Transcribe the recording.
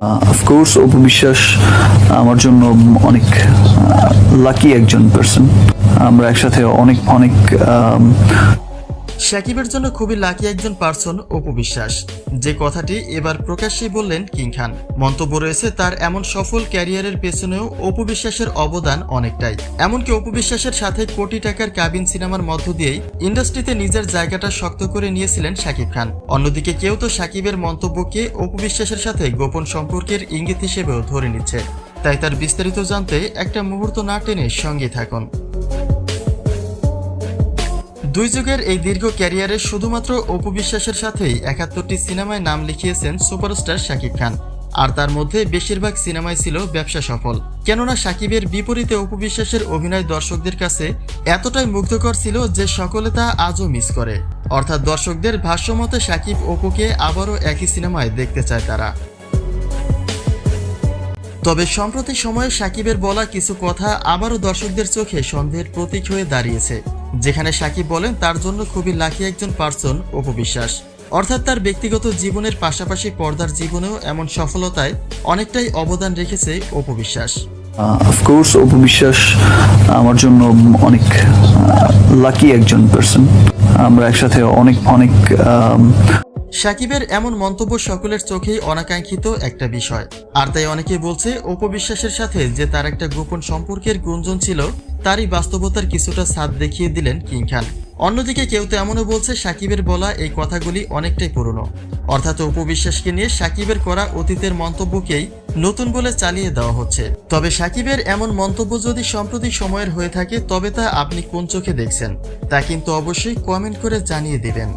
Of course Apu Biswas আমার জন্য অনেক লাকি একজন পার্সন আমরা একসাথে অনেক অনেক আম, সাকিবের জন্য খুবই লাকি একজন পার্সন অপু বিশ্বাস। যে কথাটি এবার প্রকাশ্যেই বললেন কিং খান। মন্তব্য রয়েছে তার এমন সফল ক্যারিয়ারের পেছনেও অপু বিশ্বাসের অবদান অনেকটাই। এমনকি অপু বিশ্বাসের সাথে কোটি টাকার কাবিন সিনেমার মধ্য দিয়েই ইন্ডাস্ট্রিতে নিজের জায়গাটা শক্ত করে নিয়েছিলেন শাকিব খান। অন্যদিকে কেউ তো সাকিবের মন্তব্যকে অপু বিশ্বাসের সাথে গোপন সম্পর্কের ইঙ্গিত হিসেবেও ধরে নিচ্ছে। তাই তার বিস্তারিত জানতে একটা মুহূর্ত না টেনে সঙ্গে থাকুন। দুই যুগের এই দীর্ঘ ক্যারিয়ারে শুধুমাত্র অপু বিশ্বাসের সাথেই একাত্তরটি সিনেমায় নাম লিখিয়েছেন সুপারস্টার শাকিব খান। আর তার মধ্যে বেশিরভাগ সিনেমায় ছিল ব্যবসা সফল। কেননা সাকিবের বিপরীতে অপু বিশ্বাসের অভিনয় দর্শকদের কাছে এতটাই মুগ্ধকর ছিল যে সকলে তা আজও মিস করে। অর্থাৎ দর্শকদের ভাষ্যমতে সাকিব অপুকে আবারও একই সিনেমায় দেখতে চায় তারা। তবে সম্প্রতি সময়ে সাকিবের বলা কিছু কথা আবারও দর্শকদের চোখে সন্দেহের প্রতীক হয়ে দাঁড়িয়েছে। যেখানে সাকিব বলেন তার জন্য খুবই লাকি একজন পার্সন অপবিশ্বাস অর্থাৎ তার ব্যক্তিগত জীবনের পাশাপাশি পর্দার জীবনেও এমন সফলতায় অনেকটাই অবদান রেখেছে অপবিশ্বাস অফকোর্স অপু বিশ্বাস আমার জন্য অনেক লাকি একজন পার্সন আমরা একসাথে অনেক অনেক আম, সাকিবের এমন মন্তব্য সকলের চোখেই অনাকাঙ্ক্ষিত একটা বিষয়। আর তাই অনেকে বলছে অপবিশ্বাসের সাথে যে তার একটা গোপন সম্পর্কের গুঞ্জন ছিল তারই বাস্তবতার কিছুটা সাদ দেখিয়ে দিলেন কিং খান। অন্যদিকে কেউ তো এমনও বলছে, সাকিবের বলা এই কথাগুলি অনেকটাই পুরনো। অর্থাৎ উপবিশ্বাসকে নিয়ে সাকিবের করা অতীতের মন্তব্যকেই নতুন বলে চালিয়ে দেওয়া হচ্ছে। তবে সাকিবের এমন মন্তব্য যদি সম্প্রতি সময়ের হয়ে থাকে, তবে তা আপনি কোন চোখে দেখছেন, তা কিন্তু অবশ্যই কমেন্ট করে জানিয়ে দিবেন।